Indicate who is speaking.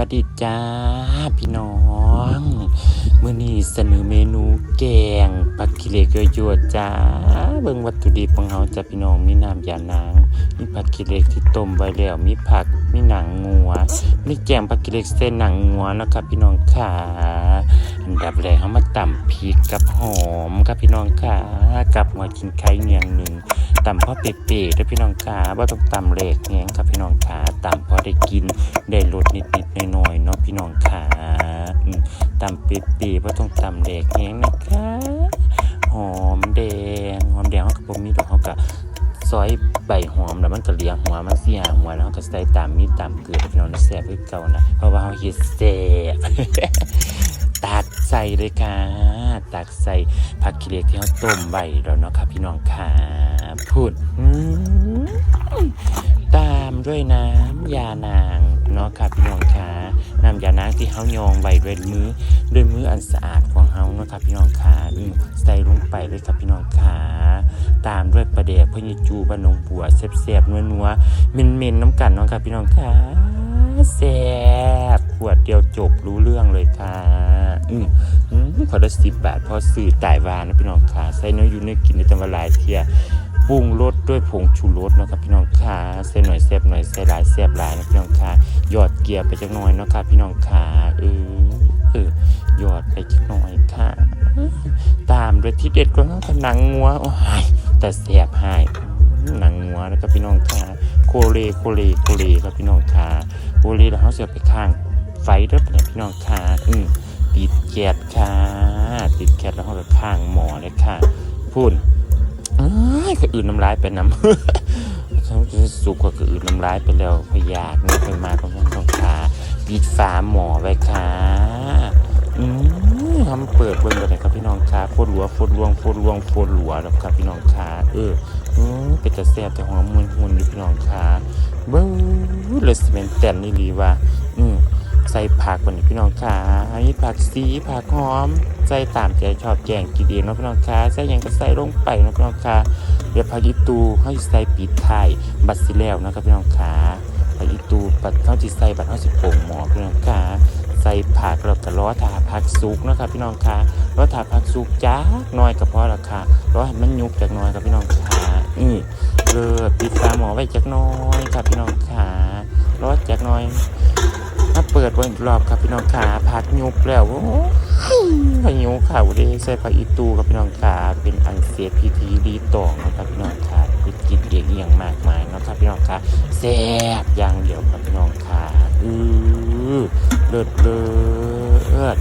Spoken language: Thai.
Speaker 1: วัสดีจ้า พี่น้องมื้อนี้เสนอเมนูแกงผักกิเลกโยดจ้า เบิ่งวัตถุดิบของเฮาจ้ะพี่น้องมีน้ำยานาง มีผักกิเลกที่ต้มไว้แล้วมีผักมีหนังงัวมีแกงผักกิเลกเส้นหนังงัวนะครับพี่น้องค่ะอันดับแรกเฮามาตำพริกกับหอมครับพี่น้องค่ะกับหัวขิงไข่เนียงหนึ่งตำพอเป๊ะๆด้อพี่น้องขาบ่ต้องตำเล็กแงงครับพี่น้อง ได้กิน ได้รสนิดๆหน่อยๆเนาะพี่น้องขาอืมตำเป๊ะๆบ่ต้องตำเล็กแงงนะคะ หอมแดง หอมแดงเขาก็บมีดอกเขาก็ซอยใบหอมแล้วมันก็เลี้ยงหัวมันเสียหัวแล้วเขาก็ใส่ตามมีดตามเกลือพี่น้องแซ่บคือเก่านะเพราะว่าเขาเฮ็ดแซ่บตักใส่เลยค่ะ ตักใส่ผักขี้เหล็กที่เขาต้มไว้แล้วเนาะครับพี่น้องค่ะพูดตามด้วยน้ำ ยานางเนาะครับพี่น้องค่ะน้ำยานางที่เขายองไว้ด้วยมือด้วยมืออันสะอาดของเขาเนาะครับพี่น้องค่ะใส่ลงไปเลยครับพี่น้องค่ะตามด้วยประเดบพญจูบานงบัวเสียบๆนัวๆเมนๆน้ำกันเนาะครับพี่น้องค่ะแซ่บขวดเดียวจบรู้เรื่องเลยค่ะ อืมอืมพอได้สิบบาทพอซื้อต่ายวานนะพี่น้องค่ะ ใส่เนื้ออยู่เนื้อกินในจังหวัดหลายเทีย ปรุงรสด้วยผงชูรสนะครับพี่น้องค่ะใส่หน่อยแซ่บหน่อยใส่หลายแซ่บหลายนะพี่น้องค่ะหยอดเกลียไปจักหน่อยนะค่ะพี่น้องค่ะเออเออหยอดไปจักหน่อยค่ะตามด้วยที่เด็ดก็คือหนังงัวโอ้ยแต่แซ่บหายหนังงัวนะครับพี่น้องค่ะโคเลโคเลโคเลครับพี่น้องค่ะโคเลแล้วเขาเสียบไปข้างไฟด้อเนี่ยพี่น้องค่ะอืมติดแก๊สค่ะติดแก๊สแล้วเขาก็ข้างหมอเลยค่ะพูด อ้ยก็อื่นน้ำลายไปน้ำเขาจะสุกกว่าก็อื่นน้ำลายไปแล้วพยาธินี่ไปมาต้องต้องขาปิดฝาหมอไว้ค่ะอืมทำเปิดเบิ่งกันเลยครับพี่น้องค่ะโฟดหลัวโฟดลวงโฟดลวงโฟดหลัวแล้วครับพี่น้องค่ะเอออืมเป็นแต่แซ่บแต่หอมมุนมุนอยู่พี่น้องค่ะเบิ้งเลยสเปนแตนนี่ดีว่า ส่ผักวันนี้พี่น้องค่ะมีผักสีผักหอม ใส่ตามใจชอบแกงกินเองเนาะพี่น้องค่ะใส่ยังก็ใส่ลงไปเนาะพี่น้องค่ะเดี๋ยวผักอีตูเขาสิใส่ปิดท้ายบัดสิแล้วนะครับพี่น้องค่ะผักอีตูบัดเขาสิใส่บัดเขาสิโป่งหมอพี่น้องค่ะใส่ผักแล้วก็ล้อทาผักสุกนะครับพี่น้องค่ะล้อทาผักสุกจ้าน้อยก็พอละค่ะล้อให้มันยุบจากน้อยครับพี่น้องค่ะอือเลิศปิดฝาหมอไว้จากน้อยครับพี่น้องค่ะล้อจากน้อย มาเปิดวันอีกรอบครับพี่น้องขาผักยุบแล้วโอ้ยพายุข่าวเด้ใส่ผักอีตูกับพี่น้องขาเป็นอันเสียพิธีดีตองนะครับพี่น้องขาคือกินเองเอียงมากมายนะครับพี่น้องขาแซ่บอย่างเดียวครับพี่น้องขาอือเลิศเลิศ